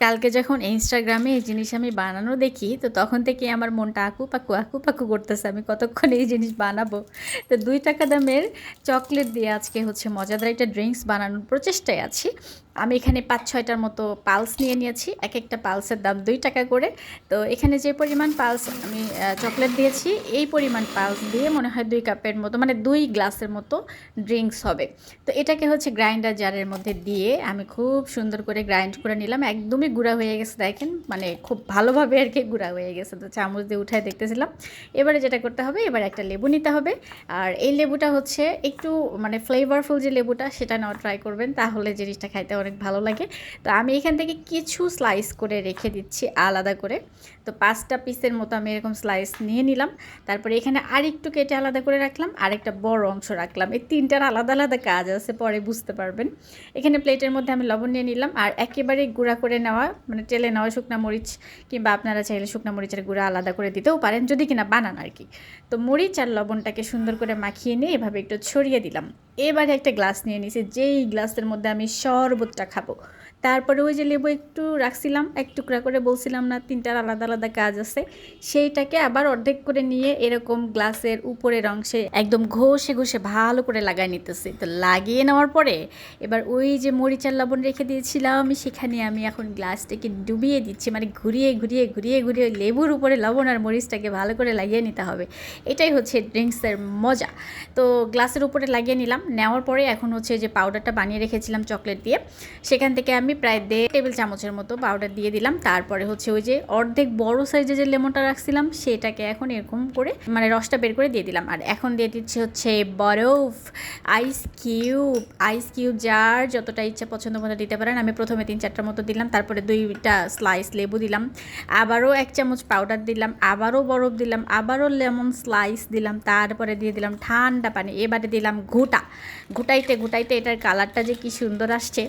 কালকে যখন ইনস্টাগ্রামে এই জিনিস আমি বানানো দেখি, তো তখন থেকে আমার মনটা আকু পাকু আকু পাকু করতেছে। আমি কতক্ষণ এই জিনিস বানাবো? তো দুই টাকা দামের চকলেট দিয়ে আজকে হচ্ছে মজাদার একটা ড্রিঙ্কস বানানোর প্রচেষ্টায় আছি। আমি এখানে পাঁচ, ছয়টার মতো পালস নিয়ে নিয়েছি। এক একটা পালসের দাম দুই টাকা করে। তো এখানে যে পরিমাণ পালস আমি চকলেট দিয়েছি, এই পরিমাণ পালস দিয়ে মনে হয় দুই কাপের মতো মানে দুই গ্লাসের মতো ড্রিঙ্কস হবে। তো এটাকে হচ্ছে গ্রাইন্ডার জারের মধ্যে দিয়ে আমি খুব সুন্দর করে গ্রাইন্ড করে নিলাম। একদমই গুঁড়া হয়ে গেছে, দেখেন মানে খুব ভালোভাবে আর কি গুঁড়া হয়ে গেছে। তো চামচ দিয়ে উঠায় দেখতেছিলাম। এবারে যেটা করতে হবে, এবার একটা লেবু নিতে হবে। আর এই লেবুটা হচ্ছে একটু মানে ফ্লেভারফুল যে লেবুটা, সেটা নাও ট্রাই করবেন, তাহলে জিনিসটা খাইতে অনেক ভালো লাগে। তো আমি এখান থেকে কিছু স্লাইস করে রেখে দিচ্ছি আলাদা করে। তো পাঁচটা পিসের মতো আমি এরকম স্লাইস নিয়ে নিলাম। তারপরে এখানে আরেকটু কেটে আলাদা করে রাখলাম। আরেকটা বড় অংশ রাখলাম। এই তিনটার আলাদা আলাদা কাজ আছে, পরে বুঝতে পারবেন। এখানে প্লেটের মধ্যে আমি লবণ নিয়ে নিলাম। আর একেবারে গুঁড়া করে নেওয়া মানে টেলে নেওয়া শুকনা মরিচ, কিংবা আপনারা চাইলে শুকনা মরিচের গুঁড়া আলাদা করে দিতেও পারেন। যদি কিনা বানান আর কি তো মরিচ আর লবণটাকে সুন্দর করে মাখিয়ে নিয়ে এভাবে একটু ছড়িয়ে দিলাম। এবারে একটা গ্লাস নিয়ে নিয়েছি যেই গ্লাসের মধ্যে আমি শরবতটা খাব। তারপরে ওই যে লেবু একটু রাখছিলাম, এক টুকরা করে বলছিলাম না, তিনটার আলাদা আলাদা কাজ আছে। সেইটাকে আবার অর্ধেক করে নিয়ে এরকম গ্লাসের উপরের অংশে একদম ঘষে ঘষে ভালো করে লাগাই নিতেছি। তো লাগিয়ে নেওয়ার পরে এবার ওই যে মরিচার লবণ রেখে দিয়েছিলাম সেখানে আমি এখন গ্লাসটাকে ডুবিয়ে দিচ্ছি। মানে ঘুরিয়ে ঘুরিয়ে ঘুরিয়ে ঘুরিয়ে লেবুর উপরে লবণ আর মরিচটাকে ভালো করে লাগিয়ে নিতে হবে। এটাই হচ্ছে ড্রিঙ্কসের মজা। তো গ্লাসের উপরে লাগিয়ে নিলাম। নেওয়ার পরে এখন হচ্ছে যে পাউডারটা বানিয়ে রেখেছিলাম চকলেট দিয়ে। সেখান থেকে আমি প্রায় দেড় টেবিল চামচের মতো পাউডার দিয়ে দিলাম। তারপরে হচ্ছে ওই যে অর্ধেক বড় সাইজে যে লেমনটা রাখছিলাম, সেটাকে এখন এরকম করে মানে রসটা বের করে দিয়ে দিলাম। আর এখন দিয়ে দিচ্ছি হচ্ছে বরফ আইস কিউব আইস কিউব যার যতটা ইচ্ছা পছন্দ মতো দিতে পারেন। আমি প্রথমে তিন চারটার মতো দিলাম, তারপরে দুইটা স্লাইস লেবু দিলাম। আবারও এক চামচ পাউডার দিলাম, আবারও বরফ দিলাম, আবারও লেমন স্লাইস দিলাম, তারপরে দিয়ে দিলাম ঠান্ডা পানি। এবারে দিলাম ঘুটা ঘুটাইতে ঘুটাইতে এটার কালারটা যে কি সুন্দর আসছে।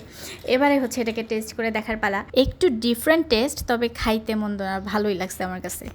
এবারে হচ্ছে এটাকে টেস্ট করে দেখার পালা। একটু ডিফারেন্ট টেস্ট তবে খাইতে মন্দ না ভালোই লাগছে আমার কাছে।